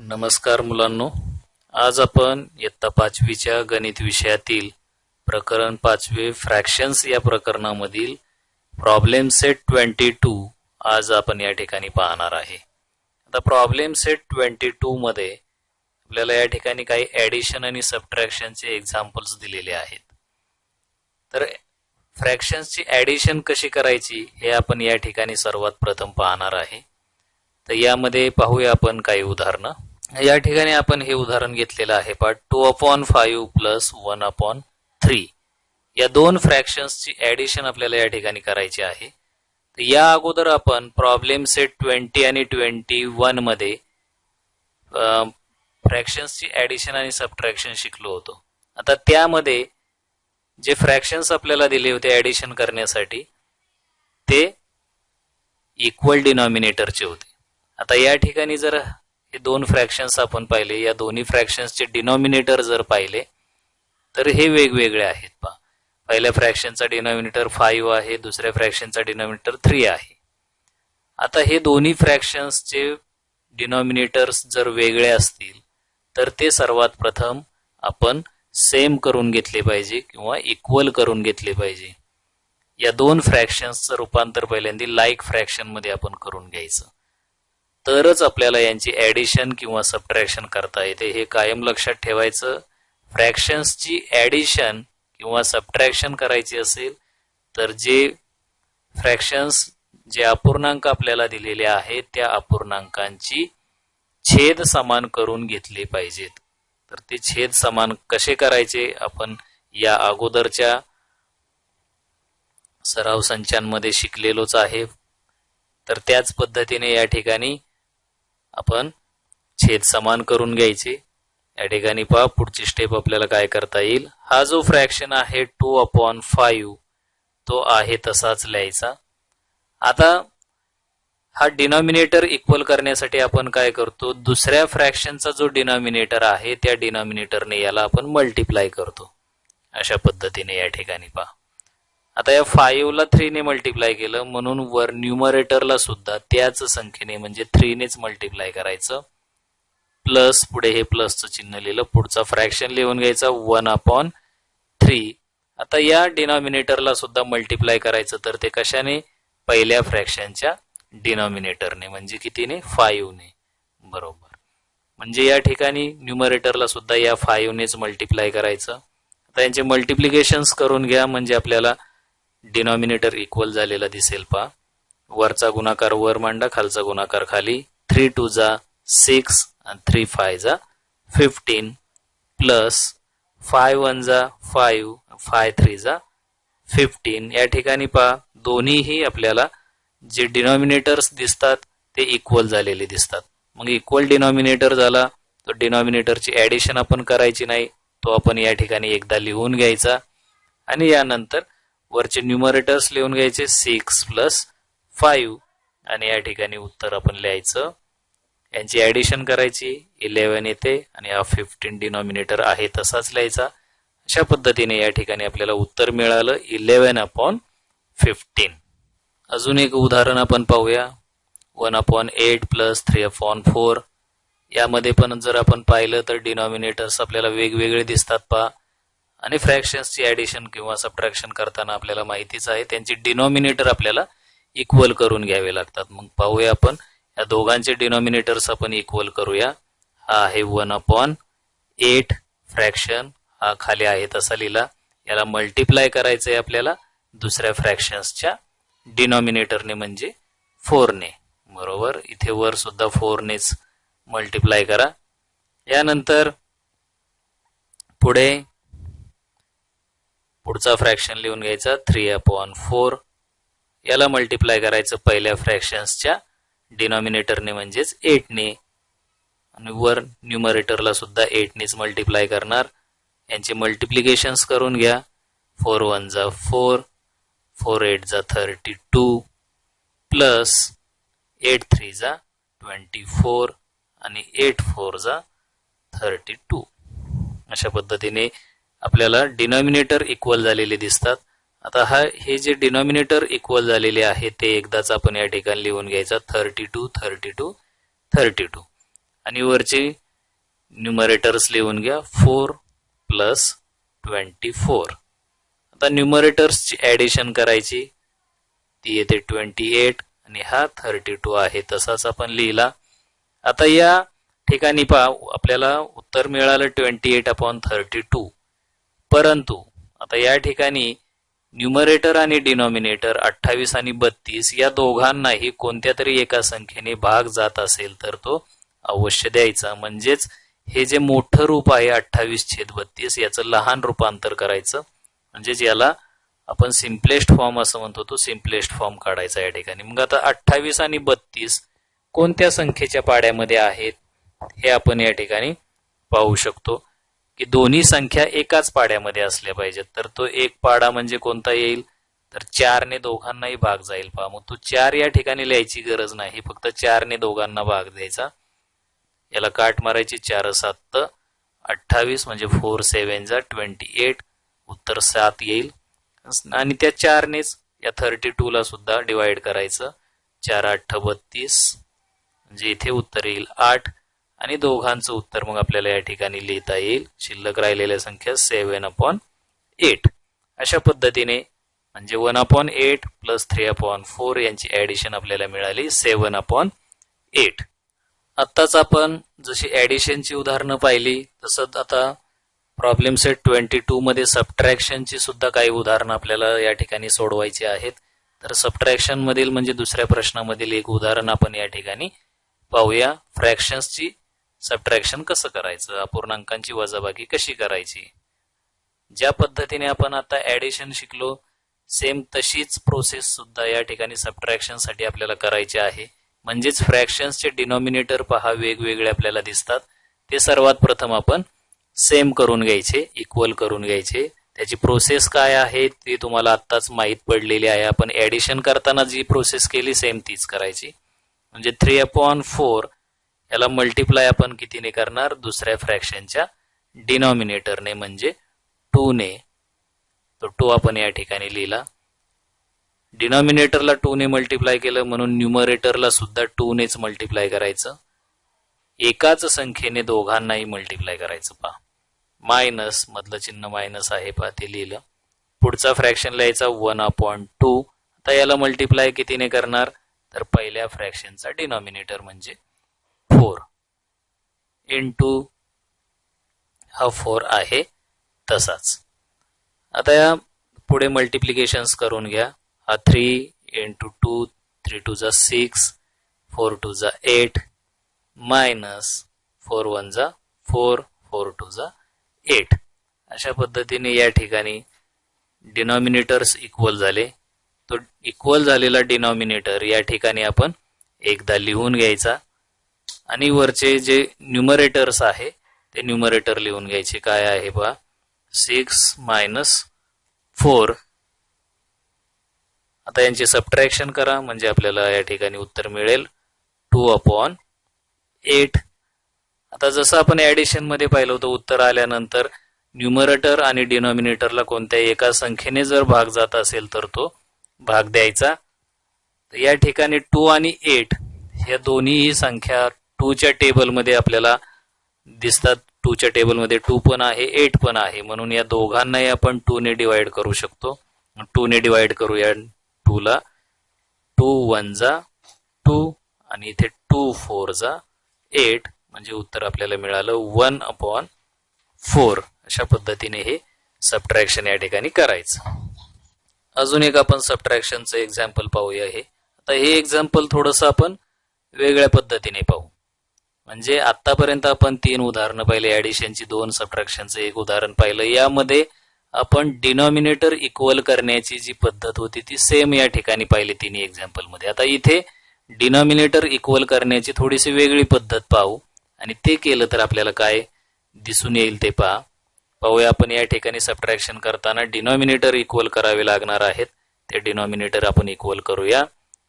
नमस्कार मुलांनो. आज आपण इयत्ता पाचवीच्या गणित विषयातील प्रकरण पाचवे फ्रॅक्शन्स या प्रकरणामधील प्रॉब्लेम सेट ट्वेंटी टू आज आपण या ठिकाणी पाहणार आहे. आता प्रॉब्लेम सेट ट्वेंटी टू मध्ये आपल्याला या ठिकाणी काही ॲडिशन आणि सबट्रॅक्शनचे एक्झाम्पल्स दिलेले आहेत. तर फ्रॅक्शन्सची ॲडिशन कशी करायची हे आपण या ठिकाणी सर्वात प्रथम पाहणार आहे. तर यामध्ये पाहूया आपण काही उदाहरणं. या ठिकाणी आपण हे उदाहरण घेतलेलं आहे. Part two upon five plus one upon three या दोन फ्रॅक्शन्सची ऍडिशन आपल्याला या ठिकाणी करायची आहे. या अगोदर आपण प्रॉब्लेम सेट ट्वेंटी आणि ट्वेंटी वनमध्ये फ्रॅक्शन्सची ऍडिशन आणि सबट्रॅक्शन शिकलो होतो. आता त्यामध्ये जे फ्रॅक्शन्स आपल्याला दिले होते ऍडिशन करण्यासाठी ते इक्वल डिनॉमिनेटरचे होते. आता या ठिकाणी जर हे दोन फ्रॅक्शन्स आपण पाहिले. या दोन्ही फ्रॅक्शन्सचे डिनॉमिनेटर जर पाहिले तर हे वेगवेगळे आहेत पहा. पहिल्या फ्रॅक्शनचा डिनॉमिनेटर फाईव्ह आहे दुसऱ्या फ्रॅक्शनचा डिनॉमिनेटर थ्री आहे. आता हे दोन्ही फ्रॅक्शन्सचे डिनॉमिनेटर्स जर वेगळे असतील तर ते सर्वात प्रथम आपण सेम करून घेतले पाहिजे किंवा इक्वल करून घेतले पाहिजे. या दोन फ्रॅक्शन्सचं रूपांतर पहिल्यांदा लाईक फ्रॅक्शनमध्ये आपण करून घ्यायचं. तरच आपल्याला यांची ऍडिशन किंवा सबट्रॅक्शन करता येते. हे कायम लक्षात ठेवायचं. फ्रॅक्शन्सची ऍडिशन किंवा सबट्रॅक्शन करायची असेल तर जे फ्रॅक्शन्स जे अपूर्णांक आपल्याला दिलेले आहेत त्या अपूर्णांकांची छेद समान करून घेतले पाहिजेत. तर ते छेद समान कसे करायचे? आपण या अगोदरच्या सराव संचांमध्ये शिकलेलोच आहे. तर त्याच पद्धतीने या ठिकाणी आपण छेद समान करून घ्यायचे. या ठिकाणी पहा पुढची स्टेप आपल्याला काय करता येईल? हा जो फ्रॅक्शन आहे टू अपॉन फाईव्ह तो आहे तसाच लिहायचा. आता हा डिनॉमिनेटर इक्वल करण्यासाठी आपण काय करतो? दुसऱ्या फ्रॅक्शनचा जो डिनॉमिनेटर आहे त्या डिनॉमिनेटरने याला आपण मल्टिप्लाय करतो. अशा पद्धतीने या ठिकाणी पहा. आता या फाईव्हला थ्रीने मल्टिप्लाय केलं म्हणून वर न्युमरेटरला सुद्धा त्याच संख्येने म्हणजे थ्रीनेच मल्टिप्लाय करायचं. प्लस पुढे हे प्लसचं चिन्ह लिहिलं पुढचा फ्रॅक्शन लिहून घ्यायचा वन अपॉन थ्री आता या डिनॉमिनेटरला सुद्धा मल्टिप्लाय करायचं तर ते कशाने? पहिल्या फ्रॅक्शनच्या डिनॉमिनेटरने म्हणजे कितीने? फाईव्हने बरोबर. म्हणजे या ठिकाणी न्युमरेटरला सुद्धा या फाईव्हनेच मल्टिप्लाय करायचं. आता यांचे मल्टिप्लिकेशन्स करून घ्या म्हणजे आपल्याला डिनॉमिनेटर इक्वल झालेला दिसेल पा वरचा गुणाकार वर मांडा खालचा गुणाकार खाली. थ्री टू जा सिक्स आणि थ्री फाय जा फिफ्टीन प्लस फाय वन जा फाईव्ह फाय थ्री जा फिफ्टीन या ठिकाणी पहा दोन्हीही आपल्याला जे डिनॉमिनेटर्स दिसतात ते इक्वल झालेले दिसतात. मग इक्वल डिनॉमिनेटर झाला तर डिनॉमिनेटरची ॲडिशन आपण करायची नाही तो आपण या ठिकाणी एकदा लिहून घ्यायचा. आणि यानंतर वरचे न्यूमरेटर्स लिहून घ्यायचे सिक्स प्लस फाईव्ह आणि या ठिकाणी उत्तर आपण लिहायचं. यांची ऍडिशन करायची. इलेव्हन येते आणि हा फिफ्टीन डिनॉमिनेटर आहे तसाच लिहायचा. अशा पद्धतीने या ठिकाणी आपल्याला उत्तर मिळालं. इलेव्हन अपॉन फिफ्टीन अजून एक उदाहरण आपण पाहूया. One upon eight plus three upon four यामध्ये पण जर आपण पाहिलं तर डिनॉमिनेटर्स आपल्याला वेगवेगळे दिसतात पहा. आणि फ्रॅक्शन्सची ऍडिशन किंवा सबट्रॅक्शन करताना आपल्याला माहितीच आहे त्यांची डिनॉमिनेटर आपल्याला इक्वल करून घ्यावे लागतात. मग पाहूया आपण या दोघांचे डिनॉमिनेटर्स आपण इक्वल करूया. हा आहे वन अपॉन एट फ्रॅक्शन हा खाली आहे तसा लिहिला. याला मल्टिप्लाय करायचं आहे आपल्याला दुसऱ्या फ्रॅक्शन्सच्या डिनॉमिनेटरने म्हणजे फोरने बरोबर? इथे वर सुद्धा फोरनेच मल्टिप्लाय करा. यानंतर पुढे पुढचा फ्रॅक्शन लिहून घ्यायचा. थ्री अपॉन फोर याला मल्टिप्लाय करायचं पहिल्या फ्रॅक्शन्सच्या डिनॉमिनेटरने म्हणजेच एटने आणि वर न्यूमरेटरला सुद्धा एटनेच मल्टिप्लाय करणार. यांचे मल्टिप्लिकेशन्स करून घ्या. फोर वन जा फोर फोर एट जा thirty two plus eight three जा ट्वेंटी फोर आणि एट फोर जा थर्टी टू अशा पद्धतीने आपल्याला डिनॉमिनेटर इक्वल झालेले दिसतात. आता हा हे जे डिनॉमिनेटर इक्वल झालेले आहे ते एकदाच आपण या ठिकाणी लिहून घ्यायचा. Thirty two thirty two thirty two आणि वरचे न्युमरेटर्स लिहून घ्या. फोर प्लस ट्वेंटी फोर आता न्युमरेटर्सची ॲडिशन करायची. ती येते ट्वेंटी एट आणि हा थर्टी टू आहे. तसाच आपण लिहिला. आता या ठिकाणी पहा आपल्याला उत्तर मिळालं twenty eight upon thirty two परंतु आता या ठिकाणी न्युमरेटर आणि डिनॉमिनेटर अठ्ठावीस आणि बत्तीस या दोघांनाही कोणत्या तरी एका संख्येने भाग जात असेल तर तो अवश्य द्यायचा. म्हणजेच हे जे मोठं रूप आहे अठ्ठावीस छेद बत्तीस याचं लहान रूपांतर करायचं. म्हणजेच याला आपण सिम्पलेस्ट फॉर्म असं म्हणतो तो सिम्पलेस्ट फॉर्म काढायचा या ठिकाणी. मग आता अठ्ठावीस आणि बत्तीस कोणत्या संख्येच्या पाड्यामध्ये आहेत हे आपण या ठिकाणी पाहू शकतो. की दोन्ही संख्या एकाच पाड्यामध्ये असल्या पाहिजेत. तर तो एक पाडा म्हणजे कोणता येईल? तर चारने दोघांनाही भाग जाईल. पहा मग तो चार या ठिकाणी लिहायची गरज नाही. फक्त चारने दोघांना भाग द्यायचा. याला काट मारायची चार सात अठ्ठावीस म्हणजे फोर सेव्हन जा ट्वेंटी एट उत्तर सात येईल. आणि त्या चारनेच या थर्टी टूला सुद्धा डिवाइड करायचं. चार आठ बत्तीस म्हणजे इथे उत्तर येईल. आठ आणि दोघांचं उत्तर मग आपल्याला या ठिकाणी लिहिता येईल. शिल्लक राहिलेल्या संख्या सेव्हन अपॉन एट अशा पद्धतीने म्हणजे one upon eight plus three upon four यांची ऍडिशन आपल्याला मिळाली. सेव्हन अपॉन एट आत्ताच आपण जशी ऍडिशनची उदाहरणं पाहिली तसंच आता प्रॉब्लेम सेट ट्वेंटी टू मध्ये सबट्रॅक्शनची सुद्धा काही उदाहरणं आपल्याला या ठिकाणी सोडवायची आहेत. तर सबट्रॅक्शन मधील म्हणजे दुसऱ्या प्रश्नामधील एक उदाहरण आपण या ठिकाणी पाहूया. फ्रॅक्शन्सची सबट्रॅक्शन कसं करायचं? अपूर्णांकांची वजाबाकी कशी करायची? ज्या पद्धतीने आपण आता ऍडिशन शिकलो सेम तशीच प्रोसेस सुद्धा या ठिकाणी सबट्रॅक्शनसाठी आपल्याला करायची आहे. म्हणजेच फ्रॅक्शन्सचे डिनॉमिनेटर पहा वेगवेगळे आपल्याला दिसतात. ते सर्वात प्रथम आपण सेम करून घ्यायचे इक्वल करून घ्यायचे. त्याची प्रोसेस काय आहे ती तुम्हाला आत्ताच माहीत पडलेली आहे. आपण ऍडिशन करताना जी प्रोसेस केली सेम तीच करायची. म्हणजे थ्री अपॉन फोर याला मल्टिप्लाय आपण कितीने करणार? दुसऱ्या फ्रॅक्शनच्या डिनॉमिनेटरने म्हणजे टू ने. तो टू आपण या ठिकाणी लिहिला. डिनॉमिनेटरला टू ने मल्टिप्लाय केलं म्हणून न्युमरेटरला सुद्धा टू नेच मल्टिप्लाय करायचं. एकाच संख्येने दोघांनाही मल्टिप्लाय करायचं पहा. मायनस मधलं चिन्ह मायनस आहे पहा ते लिहिलं. पुढचा फ्रॅक्शन लिहायचा वन अपॉइंट टू आता याला मल्टिप्लाय कितीने करणार? तर पहिल्या फ्रॅक्शनचा डिनॉमिनेटर म्हणजे फोर इन टू हा फोर आहे तसाच. आता या पुढे मल्टिप्लिकेशन्स करून घ्या. हा three into two three two जा सिक्स फोर टू जा एट मायनस फोर वन जा फोर फोर टू जा एट अशा पद्धतीने या ठिकाणी डिनॉमिनेटर्स इक्वल झाले. तो इक्वल झालेला डिनॉमिनेटर या ठिकाणी आपण एकदा लिहून घ्यायचा. आणि वरचे जे न्युमरेटर्स आहे ते न्युमरेटर लिहून घ्यायचे. काय आहे बा? सिक्स मायनस फोर आता यांचे सबट्रॅक्शन करा म्हणजे आपल्याला या ठिकाणी उत्तर मिळेल. टू अपॉन एट आता जसं आपण ऍडिशनमध्ये पाहिलं होतं उत्तर आल्यानंतर न्युमरेटर आणि डिनॉमिनेटरला कोणत्याही एका संख्येने जर भाग जात असेल तर तो भाग द्यायचा. या ठिकाणी टू आणि एट या दोन्हीही संख्या टूच्या टेबलमध्ये आपल्याला दिसतात. टूच्या टेबलमध्ये टू पण आहे एट पण आहे. म्हणून या दोघांनाही आपण टूने डिवाइड करू शकतो. टूने डिवाइड करूया टूला. टू वन जा टू आणि इथे टू फोर जा. एट म्हणजे उत्तर आपल्याला मिळालं वन अपॉन फोर. अशा पद्धतीने हे सबट्रॅक्शन या ठिकाणी करायचं. अजून एक आपण सबट्रॅक्शनचं एक्झाम्पल पाहूया हे. आता हे एक्झाम्पल थोडंसं आपण वेगळ्या पद्धतीने पाहू. म्हणजे आतापर्यंत आपण तीन उदाहरणं पाहिले. ऍडिशनची दोन सबट्रॅक्शनचं एक उदाहरण पाहिलं. यामध्ये आपण डिनॉमिनेटर इक्वल करण्याची जी पद्धत होती ती सेम या ठिकाणी पाहिली तिन्ही एक्झाम्पलमध्ये आता इथे डिनॉमिनेटर इक्वल करण्याची थोडीशी वेगळी पद्धत पाहू. आणि ते केलं तर आपल्याला काय दिसून येईल ते पहा. पाहूया आपण या ठिकाणी सबट्रॅक्शन करताना डिनॉमिनेटर इक्वल करावे लागणार आहेत. ते डिनॉमिनेटर आपण इक्वल करूया.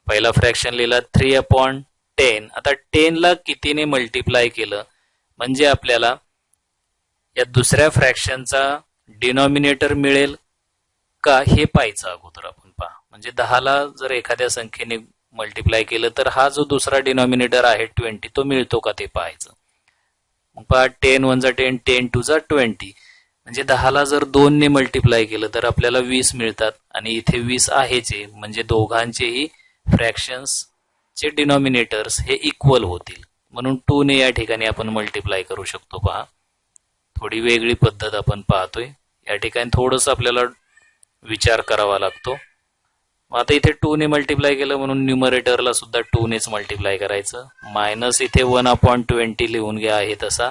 पहिला फ्रॅक्शन लिहिला थ्री अपॉन टेन आता टेनला कितीने मल्टिप्लाय केलं? म्हणजे आपल्याला या दुसऱ्या फ्रॅक्शनचा डिनॉमिनेटर मिळेल का? हे पाहायचं अगोदर आपण पहा. म्हणजे दहाला जर एखाद्या संख्येने मल्टिप्लाय केलं तर हा जो दुसरा डिनॉमिनेटर आहे ट्वेंटी तो मिळतो का ते पाहायचं? मग पहा ten one ten ten two twenty म्हणजे दहाला जर दोनने मल्टिप्लाय केलं तर आपल्याला वीस मिळतात. आणि इथे वीस आहेच आहे म्हणजे दोघांचेही फ्रॅक्शन्स चे डिनॉमिनेटर्स हे इक्वल होतील. म्हणून टू ने या ठिकाणी आपण मल्टिप्लाय करू शकतो पहा. थोडी वेगळी पद्धत आपण पाहतोय. या ठिकाणी थोडंसं आपल्याला विचार करावा लागतो. मग आता इथे टू ने मल्टिप्लाय केलं म्हणून न्युमरेटरला सुद्धा टू नेच मल्टिप्लाय करायचं. मायनस इथे वन अपॉन ट्वेंटी लिहून घ्या आहे तसा.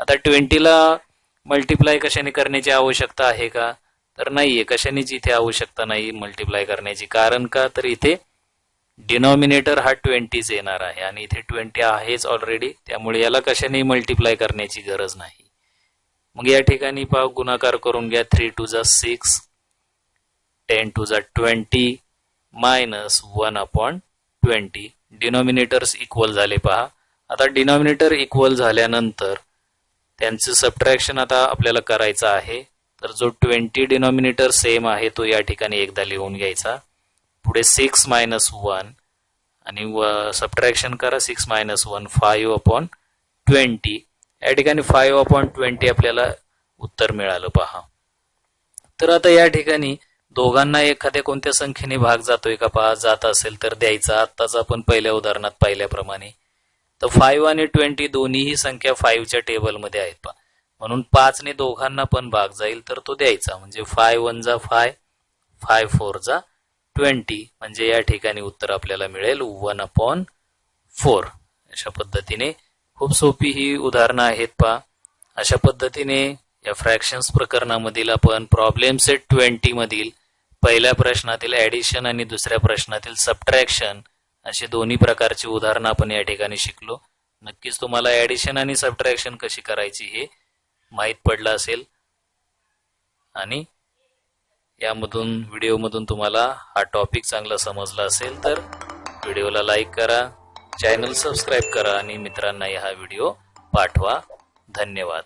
आता ट्वेंटीला मल्टिप्लाय कशाने करण्याची आवश्यकता आहे का? तर नाहीये. कशानेच इथे आवश्यकता नाही मल्टिप्लाय करण्याची. कारण का? तर इथे डिनॉमिनेटर हा ट्वेंटीच येणार आहे आणि इथे ट्वेंटी आहेच ऑलरेडी त्यामुळे याला कशाने मल्टिप्लाय करण्याची गरज नाही. मग या ठिकाणी पहा गुणाकार करून घ्या. थ्री टू जा सिक्स टेन टू जा twenty minus one upon twenty denominators equal झाले पहा. आता डिनॉमिनेटर इक्वल झाल्यानंतर त्यांचं सबट्रॅक्शन आता आपल्याला करायचं आहे. तर जो ट्वेंटी डिनॉमिनेटर सेम आहे तो या ठिकाणी एकदा लिहून घ्यायचा. पुढे सिक्स मायनस वन आणि सबट्रॅक्शन करा six minus one five upon twenty या ठिकाणी फाईव्ह अपॉन ट्वेंटी आपल्याला उत्तर मिळालं पहा. तर आता या ठिकाणी दोघांना एखाद्या कोणत्या संख्येने भाग जातोय का पहा जात असेल तर द्यायचा. आत्ताच आपण पहिल्या उदाहरणात पाहिल्याप्रमाणे. तर फाईव्ह आणि ट्वेंटी दोन्हीही संख्या फाईव्हच्या टेबलमध्ये आहेत पहा. म्हणून पाचने दोघांना पण भाग जाईल तर तो द्यायचा. म्हणजे फाय वन जा फाय फाय फोर जा ट्वेंटी म्हणजे या ठिकाणी उत्तर आपल्याला मिळेल वन अपॉन फोर अशा पद्धतीने खूप सोपी ही उदाहरणं आहेत पहा. अशा पद्धतीने या फ्रॅक्शन्स प्रकरणामधील आपण प्रॉब्लेम सेट ट्वेंटी मधील पहिल्या प्रश्नातील ऍडिशन आणि दुसऱ्या प्रश्नातील सबट्रॅक्शन असे दोन्ही प्रकारची उदाहरणं आपण या ठिकाणी शिकलो. नक्कीच तुम्हाला ऍडिशन आणि सबट्रॅक्शन कशी करायची हे माहीत पडलं असेल. आणि यामधून व्हिडिओमधून तुम्हाला हा टॉपिक चांगला समजला असेल तर व्हिडिओला लाईक करा चॅनल सबस्क्राईब करा आणि मित्रांनाही हा व्हिडिओ पाठवा. धन्यवाद.